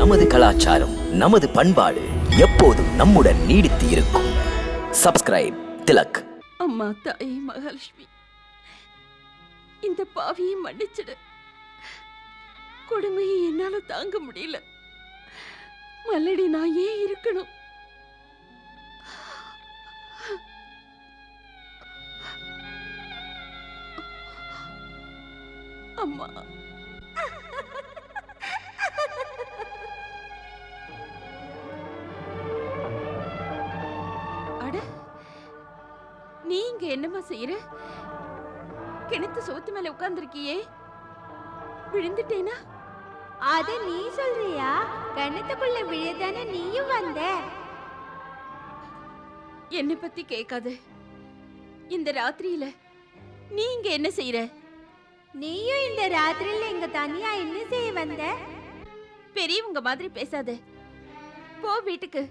நமது கலாச்சாரம் நமது பண்பாடு எப்போதும் நம்முடன் நீடித்து இருக்கும். சப்ஸ்கிரைப் திலக். அம்மா தாயே மகாலட்சுமி. இந்த பாவியை மன்னிச்சிடு. கொடுமையை என்னால தாங்க முடியல. மல்லடி நான் ஏன் இருக்கணும்? அம்மா. என்னம்மா செய்யற? கிணத்து சோத்து மேல உட்கார்ந்துருக்கியே. விழுந்துட்டேனா? அத நீ சொல்றியா? கிணத்துக்குள்ள விழதானே நீயும் வந்த? என்னை பத்தி கேட்காத. இந்த ராத்திரியில நீ இங்க என்ன செய்யற? நீயும் இந்த ராத்திரியில இங்க தனியா என்ன செய்ய வந்த? பெரியவங்க மாதிரி பேசாத. போ வீட்டுக்கு.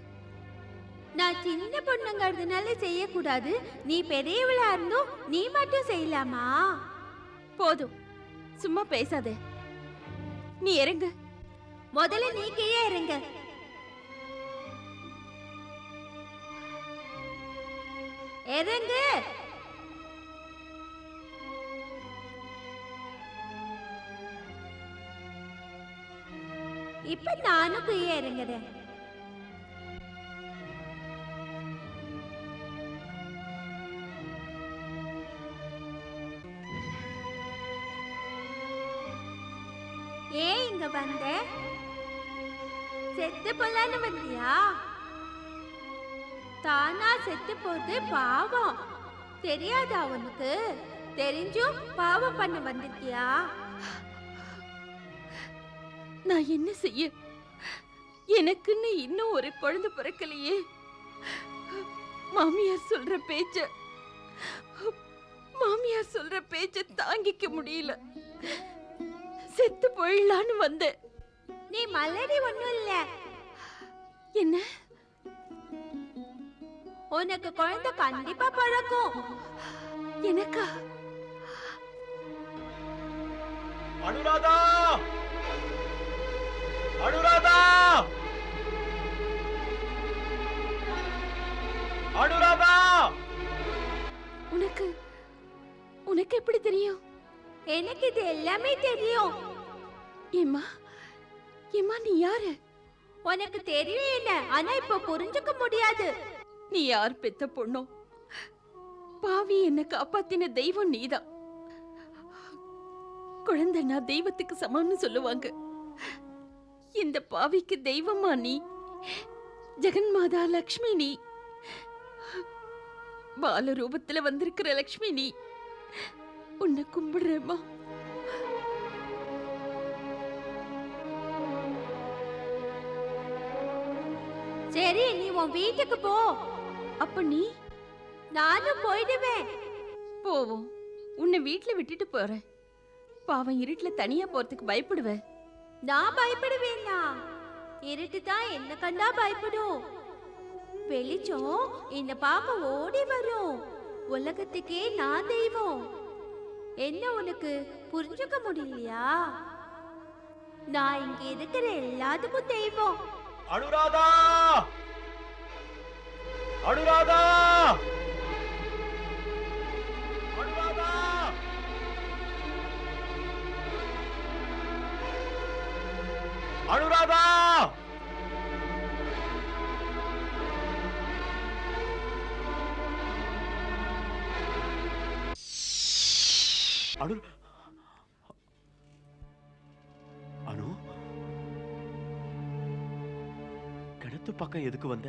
நான் சின்ன பொண்ணுங்கிறதுனால செய்யக்கூடாது. நீ பெரியவளா இருந்தும் நீ மட்டும் செய்யலாமா? போதும். சும்மா பேசாத. நீ இறங்கு. முதல்ல நீ கீழே இறங்க. இறங்கு. இப்ப நானும் கீழே இறங்குறேன். ஏன் இங்க வந்த? செத்து போலான்னு வந்தியா? தானா செத்து போறது பாவம். தெரியாதா உனக்கு? தெரிஞ்சும் பாவம் பண்ண வந்திருக்கியா? நான் என்ன செய்ய? எனக்குன்னு இன்னும் ஒரு குழந்தை பிறக்கலையே. மாமியார் சொல்ற பேச்ச மாமியார் சொல்ற பேச்ச தாங்கிக்க முடியல. செத்து போயிடலான்னு வந்தேன். நீ மல்லடி ஒண்ணும் இல்ல. என்ன? உனக்கு குழந்தை கண்டிப்பா பிறக்கும். எனக்கா? அனுராதா! அனுராதா! அனுராதா! உனக்கு உனக்கு எப்படி தெரியும்? எனக்கு இது எல்லாமே தெரியும். ஏம்மா? ஏம்மா நீ யாரு? உனக்கு தெரியும் என்ன ஆனா இப்ப புரிஞ்சுக்க முடியாது. நீ யார் பெத்த பொண்ணோ? பாவி என்ன காப்பாத்தின தெய்வம் நீதான். குழந்தை நான் தெய்வத்துக்கு சமம்னு சொல்லுவாங்க. இந்த பாவிக்கு தெய்வமா நீ? ஜெகன்மாதா லக்ஷ்மி நீ? பால ரூபத்துல வந்திருக்கிற லக்ஷ்மி நீ? உன்னை கும்பிடுறேம்மா. சரி நீ உன் வீட்டுக்கு போ. அப்ப நீ? நானும் போயிடுவேன். போவோம். உன்னை வீட்ல விட்டுட்டு போறேன். பாவம் இருட்டுல தனியா போறதுக்கு பயப்படுவேன் நான் பயப்படுவேனா? இருட்டு தான் என்ன கண்டா பயப்படும். வெளிச்சம் என்ன பார்க்க ஓடி வரும். உலகத்துக்கே நான் தெய்வம். என்ன உனக்கு? புரிஞ்சுக்க முடியலையா? நான் இங்க இருக்கிற எல்லாத்துக்கும் தெய்வம். 아누라다! 아누라다! 아누라다! 아누라다! 아누라 பக்கம் எதுக்கு வந்த?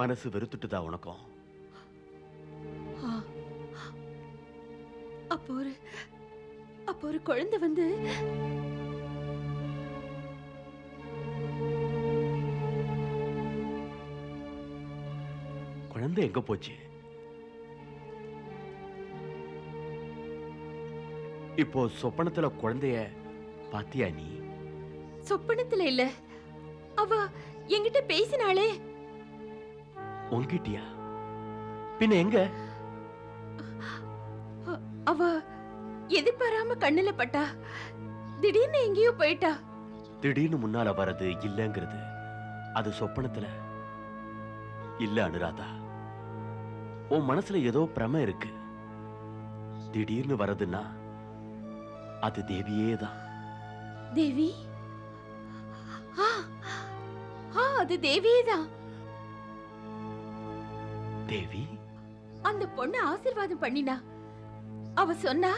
மனசு வெறுத்துட்டுதா உனக்கும். அப்போ ஒரு அப்போ ஒரு குழந்தை வந்து குழந்தை எங்க போச்சு? இப்போ சொப்பனத்துல குழந்தைய பாத்தியா நீ? சொப்பனத்துல இல்ல. அவ என்கிட்ட பேசினாளே. உன்கிட்டயா? பின்ன எங்க? அவ எதிர்பாராம கண்ணுல பட்டா. திடீர்னு எங்கேயோ போயிட்டா. திடீர்னு முன்னால வர்றது இல்லைங்கிறது. அது சொப்பனத்துல. இல்ல அனுராதா. உன் மனசுல ஏதோ பிரம இருக்கு. திடீர்னு வர்றதுன்னா அது தேவியே தான் தேவி அது தேவியே தான் தேவி? அந்த பொண்ணு ஆசீர்வாதம் பண்ணினா? அவ சொன்னா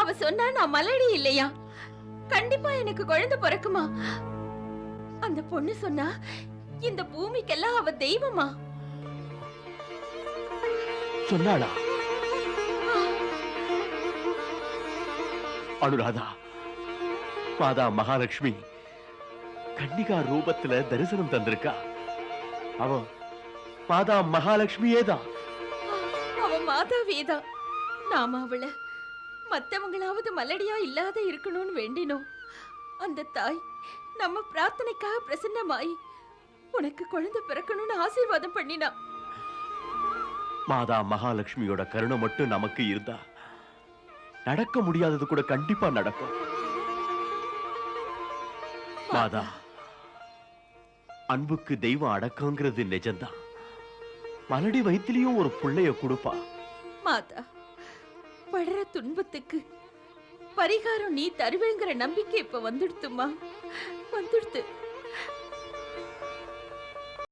அவ சொன்னா நான் மலடி இல்லையா? கண்டிப்பா எனக்கு குழந்தை பிறக்குமா? அந்த பொண்ணு சொன்னா இந்த பூமிக்கெல்லாம் அவ தெய்வமா? சொன்னாளா? அனுராதா. மாதா மகாலட்சுமி கன்னிகா ரூபத்துல தரிசனம் தந்திருக்கா. அவ மாதா மகாலட்சுமியே தான் அவ மாதாவேதா நாம அவள மத்தவங்களாவது மலடியா இல்லாத இருக்கணும்னு வேண்டினோம். அந்த தாய் நம்ம பிரார்த்தனைக்காக பிரசன்னமாயி உனக்கு குழந்தை பிறக்கணும்னு ஆசீர்வாதம் பண்ணினா. மாதா மகாலட்சுமியோட கருணை மட்டும் நமக்கு இருந்தா நடக்க முடியாதது கூட கண்டிப்பா நடக்கும். மாதா அன்புக்கு தெய்வம் அடக்கங்கிறது நிஜம்தான். மலடி வயிற்றுலயும் ஒரு பிள்ளைய கொடுப்பா. மாதா படுற துன்பத்துக்கு பரிகாரம் நீ தருவேங்கிற நம்பிக்கை இப்ப வந்துடுத்துமா வந்துடுத்து.